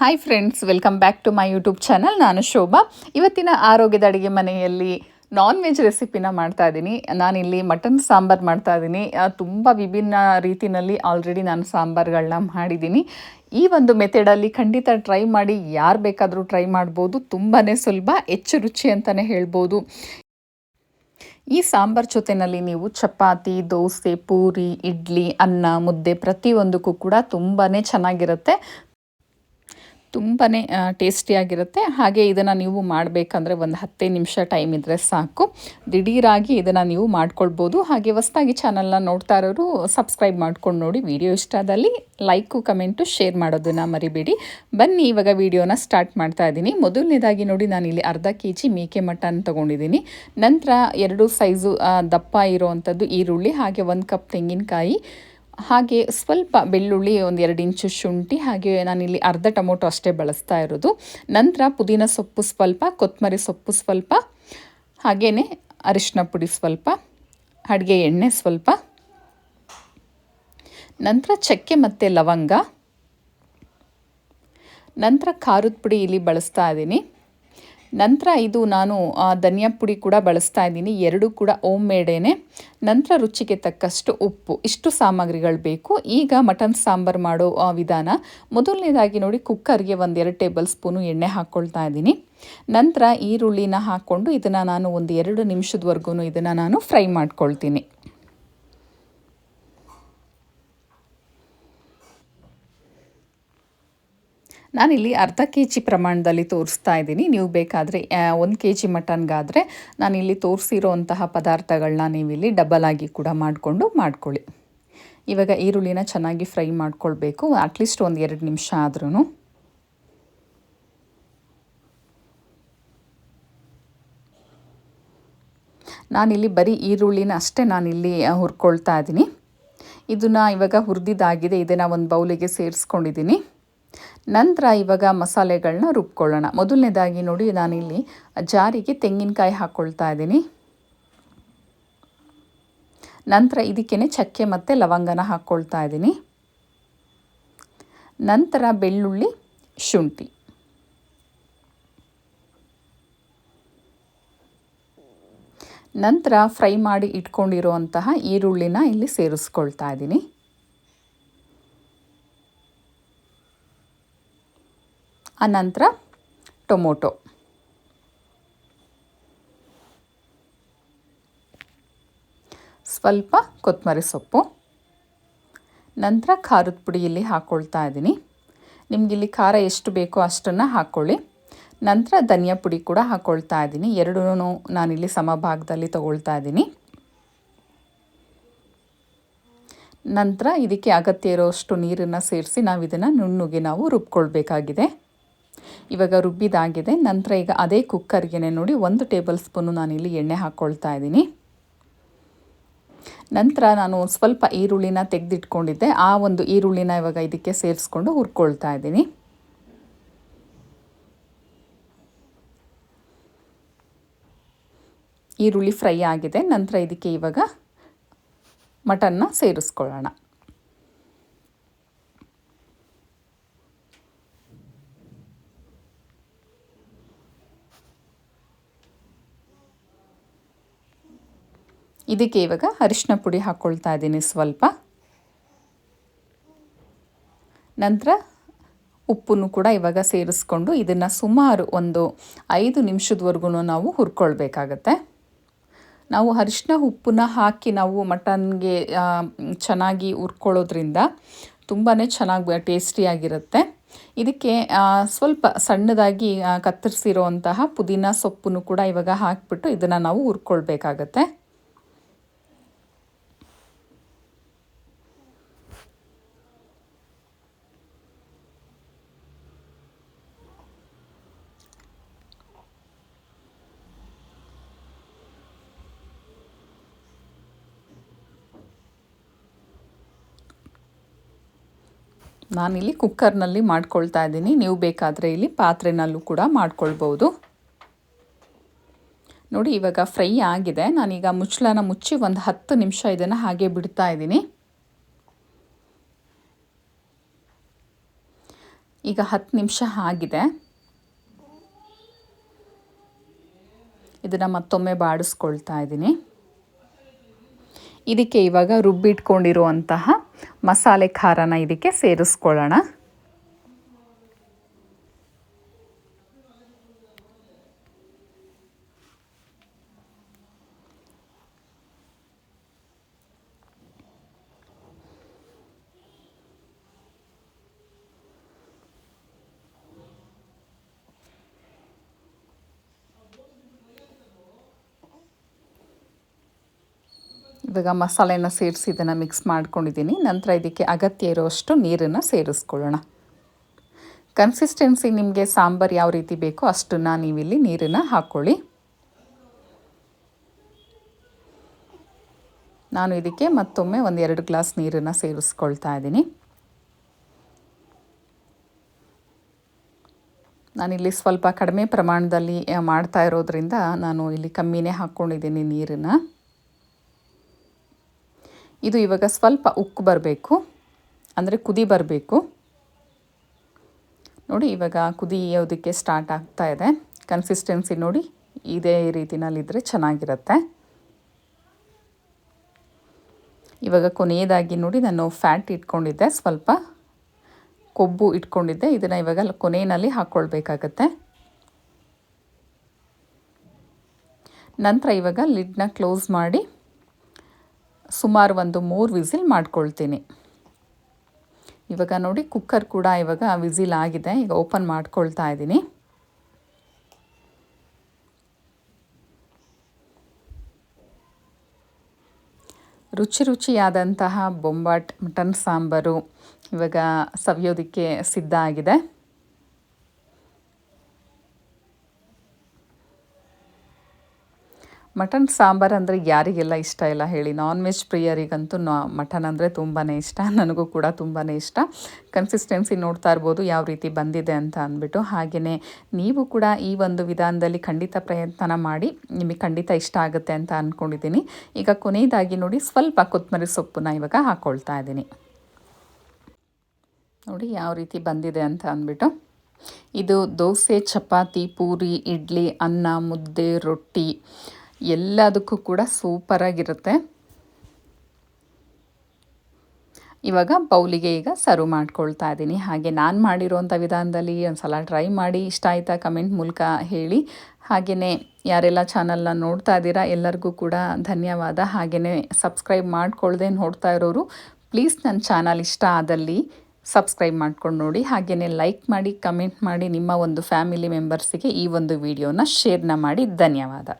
Hi friends welcome back to my YouTube channel ನಾನು ಶೋಭಾ. ಇವತ್ತಿನ ಆರೋಗ್ಯದ ಅಡುಗೆ ಮನೆಯಲ್ಲಿ ನಾನ್ ವೆಜ್ ರೆಸಿಪಿನ ಮಾಡ್ತಾ ಇದ್ದೀನಿ. ನಾನಿಲ್ಲಿ ಮಟನ್ ಸಾಂಬಾರು ಮಾಡ್ತಾ ಇದ್ದೀನಿ. ತುಂಬ ವಿಭಿನ್ನ ರೀತಿಯಲ್ಲಿ ಆಲ್ರೆಡಿ ನಾನು ಸಾಂಬಾರುಗಳನ್ನ ಮಾಡಿದ್ದೀನಿ. ಈ ಒಂದು ಮೆಥಡಲ್ಲಿ ಖಂಡಿತ ಟ್ರೈ ಮಾಡಿ, ಯಾರು ಬೇಕಾದರೂ ಟ್ರೈ ಮಾಡ್ಬೋದು. ತುಂಬಾ ಸುಲಭ, ಹೆಚ್ಚು ರುಚಿ ಅಂತಲೇ ಹೇಳ್ಬೋದು. ಈ ಸಾಂಬಾರ್ ಜೊತೆಯಲ್ಲಿ ನೀವು ಚಪಾತಿ, ದೋಸೆ, ಪೂರಿ, ಇಡ್ಲಿ, ಅನ್ನ, ಮುದ್ದೆ ಪ್ರತಿಯೊಂದಕ್ಕೂ ಕೂಡ ತುಂಬಾ ಚೆನ್ನಾಗಿರುತ್ತೆ. ತುಂಬಾ ಟೇಸ್ಟಿಯಾಗಿರುತ್ತೆ ಹಾಗೆ ಇದನ್ನು ನೀವು ಮಾಡಬೇಕಂದ್ರೆ ಒಂದು ಹತ್ತೇ ನಿಮಿಷ ಟೈಮ್ ಇದ್ದರೆ ಸಾಕು. ದಿಢೀರಾಗಿ ಇದನ್ನು ನೀವು ಮಾಡ್ಕೊಳ್ಬೋದು. ಹಾಗೆ ಹೊಸ್ದಾಗಿ ಚಾನಲ್ನ ನೋಡ್ತಾ ಇರೋರು ಸಬ್ಸ್ಕ್ರೈಬ್ ಮಾಡ್ಕೊಂಡು ನೋಡಿ. ವಿಡಿಯೋ ಇಷ್ಟ ಆದಲ್ಲಿ ಲೈಕು ಕಮೆಂಟು ಶೇರ್ ಮಾಡೋದನ್ನು ಮರಿಬೇಡಿ. ಬನ್ನಿ, ಇವಾಗ ವಿಡಿಯೋನ ಸ್ಟಾರ್ಟ್ ಮಾಡ್ತಾ ಇದ್ದೀನಿ. ಮೊದಲನೇದಾಗಿ ನೋಡಿ, ನಾನು ಇಲ್ಲಿ ಅರ್ಧ ಕೆ ಜಿ ಮೇಕೆ ಮಟನ್ ತೊಗೊಂಡಿದ್ದೀನಿ. ನಂತರ ಎರಡು ಸೈಜು ದಪ್ಪ ಇರೋವಂಥದ್ದು ಈರುಳ್ಳಿ, ಹಾಗೆ ಒಂದು ಕಪ್ ತೆಂಗಿನಕಾಯಿ. ಹಾಗೆ ಸ್ವಲ್ಪ ಬೆಳ್ಳುಳ್ಳಿ ಒಂದು ಎರಡು ಇಂಚು ಶುಂಠಿ, ಹಾಗೆ ನಾನಿಲ್ಲಿ ಅರ್ಧ ಟೊಮೊಟೊ ಅಷ್ಟೇ ಬಳಸ್ತಾ ಇರೋದು. ನಂತರ ಪುದೀನ ಸೊಪ್ಪು ಸ್ವಲ್ಪ ಕೊತ್ತಂಬರಿ ಸೊಪ್ಪು ಸ್ವಲ್ಪ ಹಾಗೆಯೇ ಅರಿಶಿನ ಪುಡಿ ಸ್ವಲ್ಪ, ಅಡುಗೆ ಎಣ್ಣೆ ಸ್ವಲ್ಪ. ನಂತರ ಚಕ್ಕೆ ಮತ್ತು ಲವಂಗ. ನಂತರ ಖಾರದ ಪುಡಿ ಇಲ್ಲಿ ಬಳಸ್ತಾ ಇದ್ದೀನಿ. ನಂತರ ಇದು ನಾನು ಧನಿಯಾ ಪುಡಿ ಕೂಡ ಬಳಸ್ತಾ ಇದ್ದೀನಿ. ಎರಡೂ ಕೂಡ ಓಮ್ ಮೇಡೇನೆ ನಂತರ ರುಚಿಗೆ ತಕ್ಕಷ್ಟು ಉಪ್ಪು. ಇಷ್ಟು ಸಾಮಗ್ರಿಗಳು ಬೇಕು. ಈಗ ಮಟನ್ ಸಾಂಬಾರು ಮಾಡೋ ವಿಧಾನ. ಮೊದಲನೇದಾಗಿ ನೋಡಿ, ಕುಕ್ಕರ್ಗೆ ಒಂದೆರಡು ಟೇಬಲ್ ಸ್ಪೂನು ಎಣ್ಣೆ ಹಾಕ್ಕೊಳ್ತಾ ಇದ್ದೀನಿ. ನಂತರ ಈರುಳ್ಳಿನ ಹಾಕ್ಕೊಂಡು ಇದನ್ನು ನಾನು ಒಂದು ಎರಡು ನಿಮಿಷದವರೆಗೂ ಇದನ್ನು ನಾನು ಫ್ರೈ ಮಾಡ್ಕೊಳ್ತೀನಿ. ನಾನಿಲ್ಲಿ ಅರ್ಧ ಕೆ ಜಿ ಪ್ರಮಾಣದಲ್ಲಿ ತೋರಿಸ್ತಾ ಇದ್ದೀನಿ. ನೀವು ಬೇಕಾದರೆ ಒಂದು ಕೆ ಜಿ ಮಟನ್ಗಾದರೆ ನಾನಿಲ್ಲಿ ತೋರಿಸಿರೋ ಅಂತಹ ಪದಾರ್ಥಗಳನ್ನ ನೀವಿಲ್ಲಿ ಡಬಲ್ ಆಗಿ ಕೂಡ ಮಾಡಿಕೊಂಡು ಮಾಡ್ಕೊಳ್ಳಿ. ಇವಾಗ ಈರುಳ್ಳಿನ ಚೆನ್ನಾಗಿ ಫ್ರೈ ಮಾಡ್ಕೊಳ್ಬೇಕು. ಅಟ್ಲೀಸ್ಟ್ ಒಂದು ಎರಡು ನಿಮಿಷ ಆದ್ರೂ ನಾನಿಲ್ಲಿ ಬರೀ ಈರುಳ್ಳಿನ ಅಷ್ಟೇ ನಾನಿಲ್ಲಿ ಹುರ್ಕೊಳ್ತಾ ಇದ್ದೀನಿ. ಇದನ್ನು ಇವಾಗ ಹುರಿದಿದ್ದಾಗಿದೆ. ಇದನ್ನು ಒಂದು ಬೌಲಿಗೆ ಸೇರಿಸ್ಕೊಂಡಿದ್ದೀನಿ. ನಂತರ ಇವಾಗ ಮಸಾಲೆಗಳನ್ನ ರುಬ್ಕೊಳ್ಳೋಣ. ಮೊದಲನೇದಾಗಿ ನೋಡಿ, ನಾನಿಲ್ಲಿ ಜಾರಿಗೆ ತೆಂಗಿನಕಾಯಿ ಹಾಕ್ಕೊಳ್ತಾ ಇದ್ದೀನಿ. ನಂತರ ಇದಕ್ಕೇ ಚಕ್ಕೆ ಮತ್ತು ಲವಂಗನ ಹಾಕ್ಕೊಳ್ತಾ ಇದ್ದೀನಿ. ನಂತರ ಬೆಳ್ಳುಳ್ಳಿ ಶುಂಠಿ. ನಂತರ ಫ್ರೈ ಮಾಡಿ ಇಟ್ಕೊಂಡಿರುವಂತಹ ಈರುಳ್ಳಿನ ಇಲ್ಲಿ ಸೇರಿಸ್ಕೊಳ್ತಾ ಇದ್ದೀನಿ. ಅನಂತರ ಟೊಮೊಟೊ. ಸ್ವಲ್ಪ ಕೊತ್ತಂಬರಿ ಸೊಪ್ಪು. ನಂತರ ಖಾರದ ಪುಡಿ ಇಲ್ಲಿ ಹಾಕ್ಕೊಳ್ತಾ ಇದ್ದೀನಿ. ನಿಮಗಿಲ್ಲಿ ಖಾರ ಎಷ್ಟು ಬೇಕೋ ಅಷ್ಟನ್ನು ಹಾಕ್ಕೊಳ್ಳಿ ನಂತರ ಧನಿಯಾ ಪುಡಿ ಕೂಡ ಹಾಕ್ಕೊಳ್ತಾ ಇದ್ದೀನಿ. ಎರಡೂ ನಾನಿಲ್ಲಿ ಸಮಭಾಗದಲ್ಲಿ ತಗೊಳ್ತಾ ಇದ್ದೀನಿ. ನಂತರ ಇದಕ್ಕೆ ಅಗತ್ಯ ಇರೋಷ್ಟು ನೀರನ್ನು ಸೇರಿಸಿ ನಾವು ಇದನ್ನು ನುಣ್ಣಗೆ ನಾವು ರುಬ್ಕೊಳ್ಬೇಕಾಗಿದೆ. ಇವಾಗ ರುಬ್ಬಿದಾಗಿದೆ. ನಂತರ ಈಗ ಅದೇ ಕುಕ್ಕರ್ಗೆ ನೋಡಿ ಒಂದು ಟೇಬಲ್ ಸ್ಪೂನು ನಾನಿಲ್ಲಿ ಎಣ್ಣೆ ಹಾಕ್ಕೊಳ್ತಾ ಇದ್ದೀನಿ. ನಂತರ ನಾನು ಸ್ವಲ್ಪ ಈರುಳ್ಳಿನ ತೆಗೆದಿಟ್ಕೊಂಡಿದ್ದೆ. ಆ ಒಂದು ಈರುಳ್ಳಿನ ಇವಾಗ ಇದಕ್ಕೆ ಸೇರಿಸ್ಕೊಂಡು ಹುರ್ಕೊಳ್ತಾ ಇದ್ದೀನಿ. ಈರುಳ್ಳಿ ಫ್ರೈ ಆಗಿದೆ. ನಂತರ ಇದಕ್ಕೆ ಇವಾಗ ಮಟನ್ನ ಸೇರಿಸ್ಕೊಳ್ಳೋಣ. ಇದಕ್ಕೆ ಇವಾಗ ಅರಿಶಿನ ಪುಡಿ ಹಾಕ್ಕೊಳ್ತಾ ಇದ್ದೀನಿ ಸ್ವಲ್ಪ. ನಂತರ ಉಪ್ಪನ್ನು ಕೂಡ ಇವಾಗ ಸೇರಿಸ್ಕೊಂಡು ಇದನ್ನು ಸುಮಾರು ಒಂದು ಐದು ನಿಮಿಷದವರೆಗೂ ನಾವು ಹುರ್ಕೊಳ್ಬೇಕಾಗತ್ತೆ. ನಾವು ಅರಿಶಿನ ಉಪ್ಪನ್ನ ಹಾಕಿ ನಾವು ಮಟನ್ಗೆ ಚೆನ್ನಾಗಿ ಹುರ್ಕೊಳ್ಳೋದ್ರಿಂದ ತುಂಬಾ ಚೆನ್ನಾಗಿ ಟೇಸ್ಟಿಯಾಗಿರುತ್ತೆ ಇದಕ್ಕೆ ಸ್ವಲ್ಪ ಸಣ್ಣದಾಗಿ ಕತ್ತರಿಸಿರೋ ಅಂತಹ ಪುದೀನ ಸೊಪ್ಪನ್ನು ಕೂಡ ಇವಾಗ ಹಾಕಿಬಿಟ್ಟು ಇದನ್ನು ನಾವು ಹುರ್ಕೊಳ್ಬೇಕಾಗತ್ತೆ. ನಾನಿಲ್ಲಿ ಕುಕ್ಕರ್ನಲ್ಲಿ ಮಾಡ್ಕೊಳ್ತಾ ಇದ್ದೀನಿ. ನೀವು ಬೇಕಾದರೆ ಇಲ್ಲಿ ಪಾತ್ರೆನಲ್ಲೂ ಕೂಡ ಮಾಡ್ಕೊಳ್ಬೋದು. ನೋಡಿ, ಇವಾಗ ಫ್ರೈ ಆಗಿದೆ. ನಾನೀಗ ಮುಚ್ಚಳನ ಮುಚ್ಚಿ ಒಂದು ಹತ್ತು ನಿಮಿಷ ಇದನ್ನು ಹಾಗೆ ಬಿಡ್ತಾ ಇದ್ದೀನಿ. ಈಗ ಹತ್ತು ನಿಮಿಷ ಆಗಿದೆ. ಇದನ್ನು ಮತ್ತೊಮ್ಮೆ ಬಾಡಿಸ್ಕೊಳ್ತಾ ಇದ್ದೀನಿ. ಇದಕ್ಕೆ ಇವಾಗ ರುಬ್ಬಿಟ್ಕೊಂಡಿರುವಂತಹ ಮಸಾಲೆ ಖಾರನ ಇದಕ್ಕೆ ಸೇರಿಸ್ಕೊಳ್ಳೋಣ. ಇವಾಗ ಮಸಾಲೆನ ಸೇರಿಸಿ ಇದನ್ನು ಮಿಕ್ಸ್ ಮಾಡ್ಕೊಂಡಿದ್ದೀನಿ. ನಂತರ ಇದಕ್ಕೆ ಅಗತ್ಯ ಇರೋಷ್ಟು ನೀರನ್ನು ಸೇರಿಸ್ಕೊಳ್ಳೋಣ. ಕನ್ಸಿಸ್ಟೆನ್ಸಿ ನಿಮಗೆ ಸಾಂಬಾರು ಯಾವ ರೀತಿ ಬೇಕೋ ಅಷ್ಟನ್ನು ನೀವಿಲ್ಲಿ ನೀರನ್ನು ಹಾಕ್ಕೊಳ್ಳಿ ನಾನು ಇದಕ್ಕೆ ಮತ್ತೊಮ್ಮೆ ಒಂದು ಎರಡು ಗ್ಲಾಸ್ ನೀರನ್ನು ಸೇರಿಸ್ಕೊಳ್ತಾ ಇದ್ದೀನಿ. ನಾನಿಲ್ಲಿ ಸ್ವಲ್ಪ ಕಡಿಮೆ ಪ್ರಮಾಣದಲ್ಲಿ ಮಾಡ್ತಾ ಇರೋದ್ರಿಂದ ನಾನು ಇಲ್ಲಿ ಕಮ್ಮಿನೇ ಹಾಕ್ಕೊಂಡಿದ್ದೀನಿ ನೀರನ್ನು. ಇದು ಇವಾಗ ಸ್ವಲ್ಪ ಉಕ್ಕು ಬರಬೇಕು, ಅಂದರೆ ಕುದಿ ಬರಬೇಕು. ನೋಡಿ, ಇವಾಗ ಕುದಿಯೋದಕ್ಕೆ ಸ್ಟಾರ್ಟ್ ಆಗ್ತಾ ಇದೆ. ಕನ್ಸಿಸ್ಟೆನ್ಸಿ ನೋಡಿ ಇದೇ ರೀತಿನಲ್ಲಿದ್ದರೆ ಚೆನ್ನಾಗಿರುತ್ತೆ. ಇವಾಗ ಕೊನೆಯದಾಗಿ ನೋಡಿ, ನಾನು ಫ್ಯಾಟ್ ಇಟ್ಕೊಂಡಿದ್ದೆ, ಸ್ವಲ್ಪ ಕೊಬ್ಬು ಇಟ್ಕೊಂಡಿದ್ದೆ. ಇದನ್ನು ಇವಾಗ ಕೊನೆಯಲ್ಲಿ ಹಾಕ್ಕೊಳ್ಬೇಕಾಗತ್ತೆ ನಂತರ ಇವಾಗ ಲಿಡ್ನ ಕ್ಲೋಸ್ ಮಾಡಿ ಸುಮಾರು ಒಂದು ಮೂರು ವಿಸಿಲ್ ಮಾಡ್ಕೊಳ್ತೀನಿ. ಇವಾಗ ನೋಡಿ, ಕುಕ್ಕರ್ ಕೂಡ ಇವಾಗ ವಿಸಿಲ್ ಆಗಿದೆ. ಈಗ ಓಪನ್ ಮಾಡ್ಕೊಳ್ತಾ ಇದ್ದೀನಿ. ರುಚಿ ರುಚಿಯಾದಂತಹ ಬೊಂಬಾಟ್, ಮಟನ್ ಸಾಂಬಾರು ಇವಾಗ ಸವಿಯೋದಕ್ಕೆ ಸಿದ್ಧ ಆಗಿದೆ. ಮಟನ್, ಸಾಂಬಾರು ಅಂದರೆ ಯಾರಿಗೆಲ್ಲ ಇಷ್ಟ ಇಲ್ಲ ಹೇಳಿ. ನಾನ್ ವೆಜ್ ಪ್ರಿಯರಿಗಂತೂ ನಾ ಮಟನ್ ಅಂದರೆ ತುಂಬಾ ಇಷ್ಟ. ನನಗೂ ಕೂಡ ತುಂಬಾ ಇಷ್ಟ. ಕನ್ಸಿಸ್ಟೆನ್ಸಿ ನೋಡ್ತಾ ಇರ್ಬೋದು, ಯಾವ ರೀತಿ ಬಂದಿದೆ ಅಂತ ಅಂದ್ಬಿಟ್ಟು. ಹಾಗೆಯೇ ನೀವು ಕೂಡ ಈ ಒಂದು ವಿಧಾನದಲ್ಲಿ ಖಂಡಿತ ಪ್ರಯತ್ನ ಮಾಡಿ. ನಿಮಗೆ ಖಂಡಿತ ಇಷ್ಟ ಆಗುತ್ತೆ ಅಂತ ಅಂದ್ಕೊಂಡಿದ್ದೀನಿ ಈಗ ಕೊನೆಯದಾಗಿ ನೋಡಿ, ಸ್ವಲ್ಪ ಕೊತ್ತಂಬರಿ ಸೊಪ್ಪನ್ನ ಇವಾಗ ಹಾಕ್ಕೊಳ್ತಾ ಇದ್ದೀನಿ. ನೋಡಿ, ಯಾವ ರೀತಿ ಬಂದಿದೆ ಅಂತ ಅಂದ್ಬಿಟ್ಟು. ಇದು ದೋಸೆ, ಚಪಾತಿ, ಪೂರಿ, ಇಡ್ಲಿ, ಅನ್ನ, ಮುದ್ದೆ, ರೊಟ್ಟಿ ಎಲ್ಲದಕ್ಕೂ ಕೂಡ ಸೂಪರಾಗಿರುತ್ತೆ ಇವಾಗ ಬೌಲಿಗೆ ಈಗ ಸರ್ವ್ ಮಾಡ್ಕೊಳ್ತಾ ಇದ್ದೀನಿ. ಹಾಗೆ ನಾನು ಮಾಡಿರೋಂಥ ವಿಧಾನದಲ್ಲಿ ಒಂದು ಸಲ ಟ್ರೈ ಮಾಡಿ ಇಷ್ಟ ಆಯಿತಾ ಕಮೆಂಟ್ ಮೂಲಕ ಹೇಳಿ. ಹಾಗೆಯೇ ಯಾರೆಲ್ಲ ಚಾನಲ್ನ ನೋಡ್ತಾ ಇದ್ದೀರಾ ಎಲ್ಲರಿಗೂ ಕೂಡ ಧನ್ಯವಾದ. ಹಾಗೆಯೇ ಸಬ್ಸ್ಕ್ರೈಬ್ ಮಾಡ್ಕೊಳ್ಳದೆ ನೋಡ್ತಾ ಇರೋರು ಪ್ಲೀಸ್ ನನ್ನ ಚಾನಲ್ ಇಷ್ಟ ಆದಲ್ಲಿ ಸಬ್ಸ್ಕ್ರೈಬ್ ಮಾಡ್ಕೊಂಡು ನೋಡಿ. ಹಾಗೆಯೇ ಲೈಕ್ ಮಾಡಿ ಕಮೆಂಟ್ ಮಾಡಿ ನಿಮ್ಮ ಒಂದು ಫ್ಯಾಮಿಲಿ ಮೆಂಬರ್ಸಿಗೆ ಈ ಒಂದು ವಿಡಿಯೋನ ಶೇರ್ನ ಮಾಡಿ. ಧನ್ಯವಾದ.